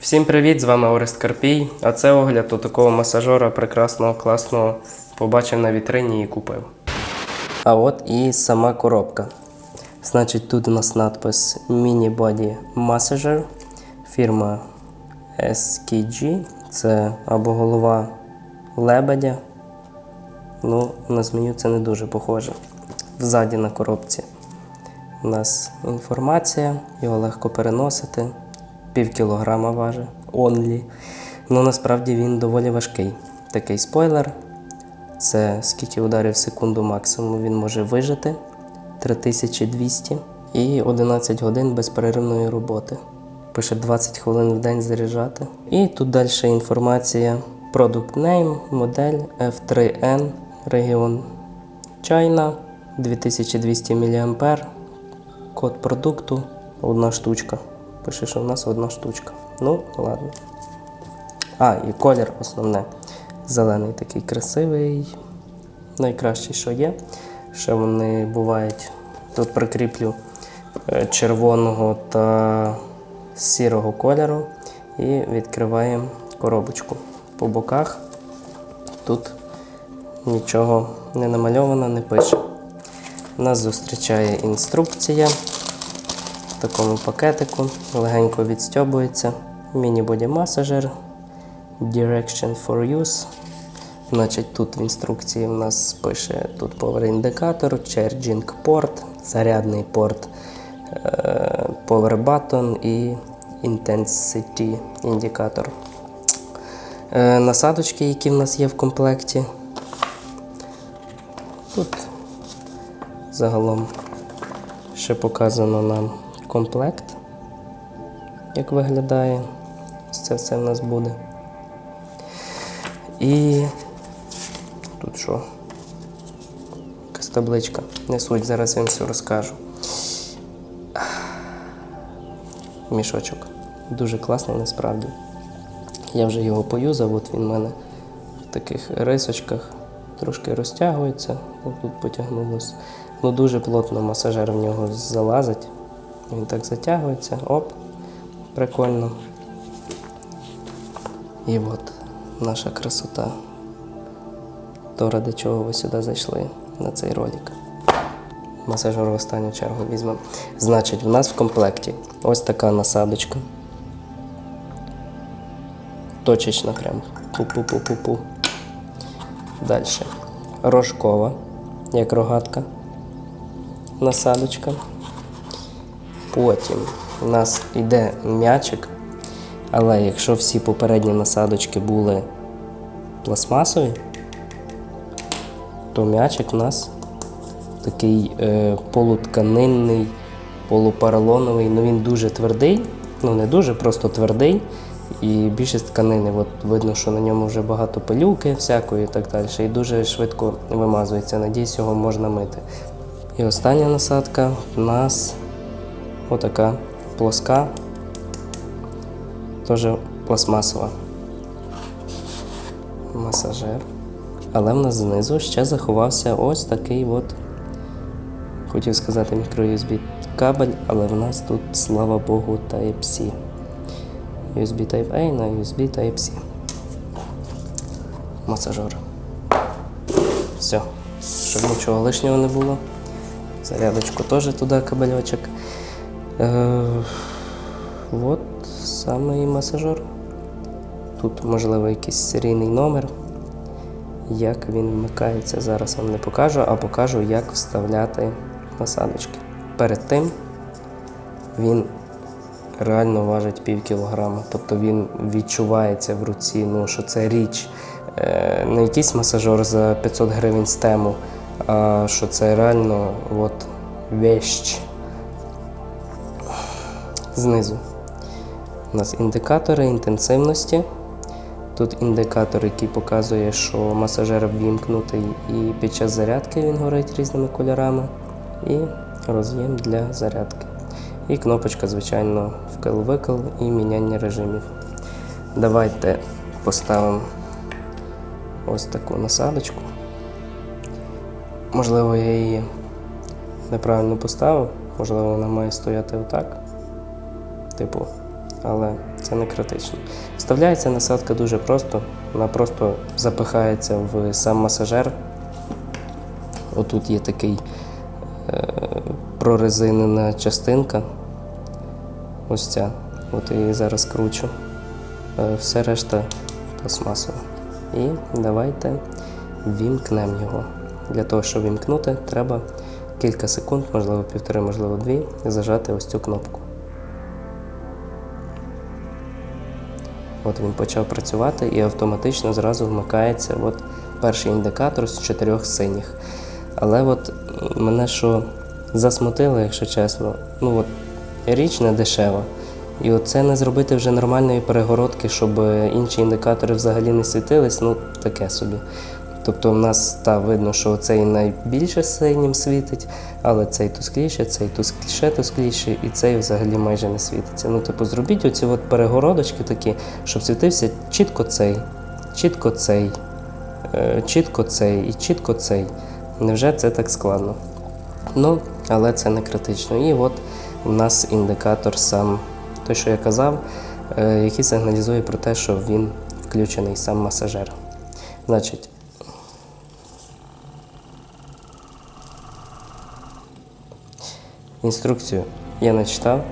Всім привіт! З вами Орест Карпій. А це огляд у такого масажора прекрасного, класного. Побачив на вітрині і купив. А от і сама коробка. Значить, тут у нас надпис Mini Body Massager. Фірма SKG. Це або голова лебедя. Ну, на змію це не дуже похоже. Взаді на коробці у нас інформація, його легко переносити. Пів кілограма важить only. Ну насправді він доволі важкий. Такий спойлер. Це скільки ударів в секунду максимум він може вижити 3200 і 11 годин безперервної роботи. Пише 20 хвилин в день заряджати. І тут далі інформація. Product name, модель F3N, регіон China, 2200 мА, код продукту одна штучка. Пише, що в нас одна штучка. Ну, ладно. А, і колір основне. Зелений такий красивий. Найкращий, що є. Ще вони бувають. Тут прикріплю е, червоного та сірого кольору. І відкриваємо коробочку. По боках тут нічого не намальовано, не пише. Нас зустрічає інструкція в такому пакетику, легенько відстьобується. Міні-боді масажер, Direction for use. Значить, тут в інструкції в нас пише тут power індикатор, charging порт, зарядний порт, е, power button і intensity індикатор. Е, Насадочки, які в нас є в комплекті. Тут загалом ще показано нам комплект, як виглядає. Це все в нас буде. І тут що? Якась табличка. Не суть, зараз я вам все розкажу. Мішочок. Дуже класний насправді. Я вже його поюзав, от він в мене в таких рисочках трошки розтягується, тут потягнулося. Ну дуже плотно масажер в нього залазить. Він так затягується, оп, прикольно. І от наша красота. То ради чого ви сюди зайшли на цей ролик. Масажер в останню чергу візьмемо. Значить, в нас в комплекті ось така насадочка. Точечна прям. Пу-пу-пу-пу-пу. Далі. Рожкова, як рогатка. Насадочка. Потім у нас йде м'ячик, але якщо всі попередні насадочки були пластмасові, то м'ячик у нас такий е, полутканинний, полупаралоновий, ну він дуже твердий, ну не дуже, просто твердий. І більшість тканини, от видно, що на ньому вже багато пилюки всякої і так далі. І дуже швидко вимазується. Надіюсь, його можна мити. І остання насадка у нас отака плоска, теж пластмасова. Масажер. Але в нас знизу ще заховався ось такий от, хотів сказати мікро-USB кабель, але в нас тут, слава Богу, Type-C. USB Type-A на USB Type-C. Масажер. Все. Щоб нічого лишнього не було. Зарядочку теж туди кабельочок. Е, саме і масажер. Тут, можливо, якийсь серійний номер. Як він вмикається, зараз вам не покажу, а покажу, як вставляти насадочки. Перед тим він реально важить пів кілограма. Тобто він відчувається в руці, ну, що це річ. Е, не якийсь масажер за 500 гривень з тему, а що це реально от, вещь. Знизу. У нас індикатори інтенсивності. Тут індикатор, який показує, що масажер ввімкнутий і під час зарядки він горить різними кольорами. І роз'єм для зарядки. І кнопочка, звичайно, вкл-викл і міняння режимів. Давайте поставимо ось таку насадочку. Можливо, я її неправильно поставив, можливо, вона має стояти отак. типу, але це не критично. Вставляється насадка дуже просто, вона просто запихається в сам масажер. Отут є такий прорезинена частинка. Ось ця. От я її зараз кручу. Е, все решта пластмасове. І давайте вімкнемо його. Для того, щоб вімкнути, треба кілька секунд, можливо півтори, можливо дві, зажати ось цю кнопку. От він почав працювати і автоматично зразу вмикається от перший індикатор з чотирьох синіх. Але от мене що засмутило, якщо чесно, ну от річ не дешева. І оце не зробити вже нормальної перегородки, щоб інші індикатори взагалі не світились, ну таке собі. Тобто в нас та видно, що цей найбільше синім світить, але цей тускліше, цей тускліше, тускліше, і цей взагалі майже не світиться. Ну, типу, зробіть оці от перегородочки такі, щоб світився чітко цей, чітко цей, е, чітко цей і чітко цей. Невже це так складно? Ну, але це не критично. І от у нас індикатор сам, той, що я казав, е, який сигналізує про те, що він включений сам масажер. Значить, інструкцію я не читав,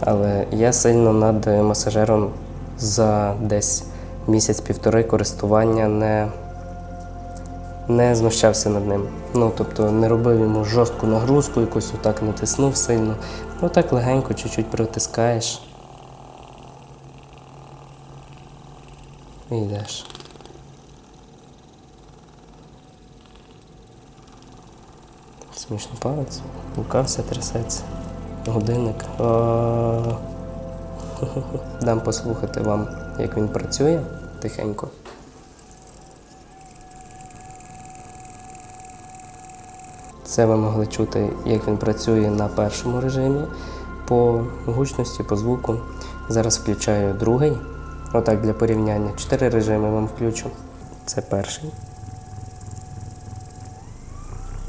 але я сильно над масажером за десь місяць-півтори користування не, не знущався над ним. Ну, тобто не робив йому жорстку нагрузку, якусь отак не тиснув сильно. Ну так легенько, чуть-чуть притискаєш. І йдеш. Смішно палець. Рука вся трясеться. Годинник. Дам послухати вам, як він працює тихенько. Це ви могли чути, як він працює на першому режимі по гучності, по звуку. Зараз включаю другий. Отак для порівняння. Чотири режими вам включу. Це перший.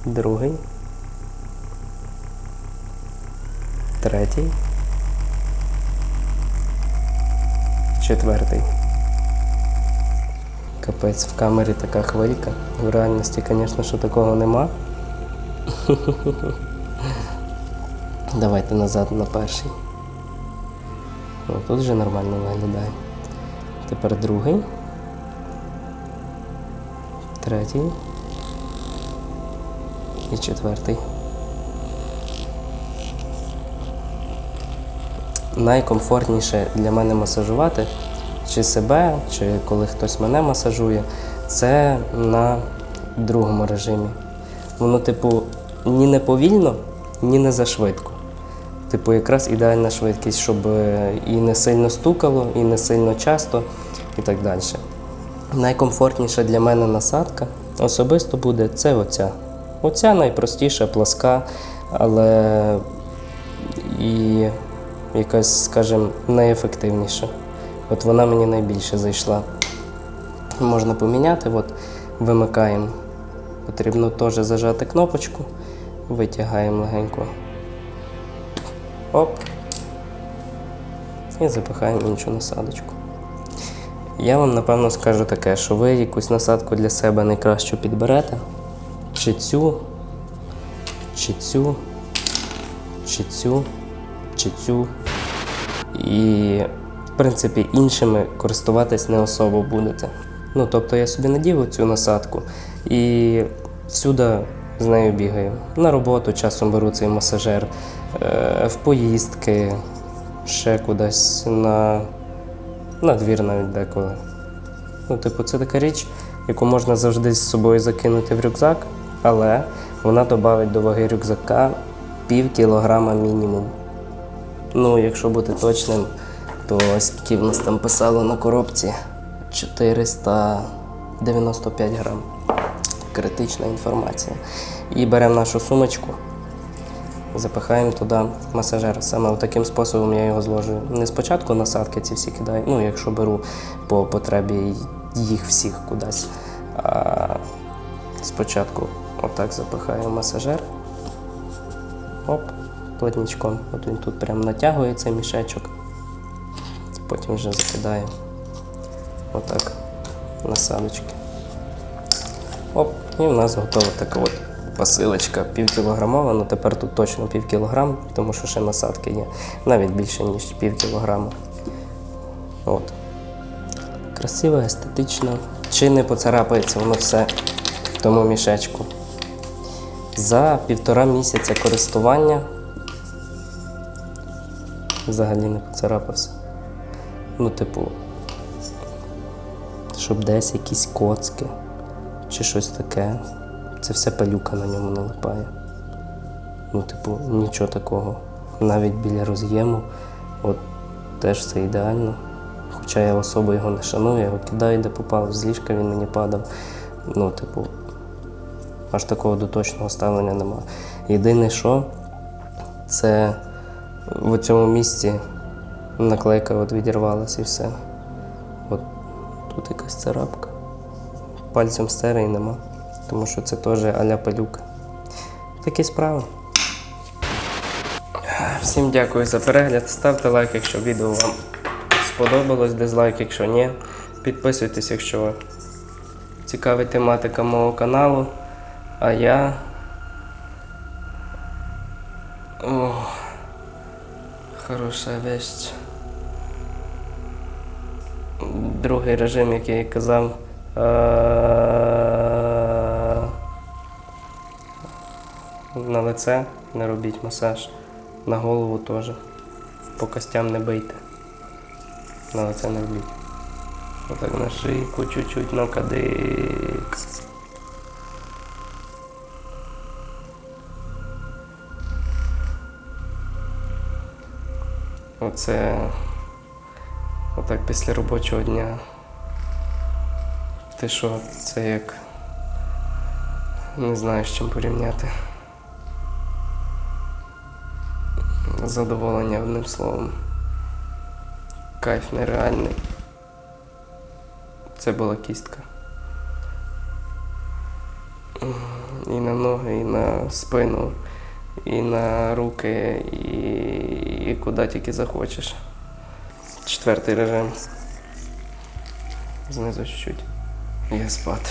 Другий. Третій. Четвертий. Капець, в камері така хвилька. В реальності, звісно, що такого нема. Давайте назад на перший. О, тут вже нормально виглядає. Тепер другий. Третій. І четвертий. Найкомфортніше для мене масажувати чи себе, чи коли хтось мене масажує, це на другому режимі. Воно, типу, ні не повільно, ні не зашвидко. Типу, якраз ідеальна швидкість, щоб е, і не сильно стукало, і не сильно часто, і так далі. Найкомфортніша для мене насадка особисто буде це оця. Оця найпростіша, пласка, але і якась, скажімо, найефективніша. От вона мені найбільше зайшла. Можна поміняти, от вимикаємо. Потрібно теж зажати кнопочку, витягаємо легенько. Оп. І запихаємо іншу насадочку. Я вам напевно скажу таке, що ви якусь насадку для себе найкращу підберете. Чи цю, чи цю, чи цю, чи цю. І, в принципі, іншими користуватись не особо будете. Ну, тобто я собі надів цю насадку і всюди з нею бігаю. На роботу часом беру цей масажер, е, в поїздки, ще кудись на, на двір навіть деколи. Ну, типу, це така річ, яку можна завжди з собою закинути в рюкзак, але вона додавить до ваги рюкзака пів кілограма мінімум. Ну, якщо бути точним, то скільки в нас там писало на коробці 495 грам. Критична інформація. І беремо нашу сумочку, запихаємо туди масажер. Саме таким способом я його зложую. Не спочатку насадки ці всі кидаю, ну якщо беру по потребі їх всіх кудись. А спочатку отак запихаю масажер. Оп, плотничком. От він тут прям натягує цей мішечок. Потім вже закидає. Отак. Насадочки. Оп, і в нас готова така от посилочка півкілограмова. Ну тепер тут точно пів кілограм, тому що ще насадки є. Навіть більше, ніж пів кілограма. От. Красиво, естетично. Чи не поцарапається воно все в тому мішечку. За півтора місяця користування взагалі не поцарапався. Ну, типу, щоб десь якісь коцки чи щось таке. Це все пилюка на ньому налипає. Ну, типу, нічого такого. Навіть біля роз'єму, от теж все ідеально. Хоча я особо його не шаную, я його кидаю, де попав, з ліжка він мені падав. Ну, типу, аж такого доточного ставлення нема. Єдине, що це в цьому місці наклейка от відірвалася і все. От тут якась царапка. Пальцем стере нема. Тому що це теж аля пилюка. Такі справи. Всім дякую за перегляд. Ставте лайк, якщо відео вам сподобалось, дизлайк, якщо ні. Підписуйтесь, якщо цікавить тематика мого каналу. А я. О, хороша вещь. Другий режим, який я казав. Е, На лице не робіть масаж. На голову теж. По костям не бийте. На лице не робіть. Отак на шийку чуть-чуть на кадик. Оце отак після робочого дня. Ти що, це як. Не знаю, з чим порівняти. Задоволення одним словом. Кайф нереальний. Це була кістка. І на ноги, і на спину, і на руки, і, і куди тільки захочеш. Четвертий режим. Знизу чуть-чуть. Я спати.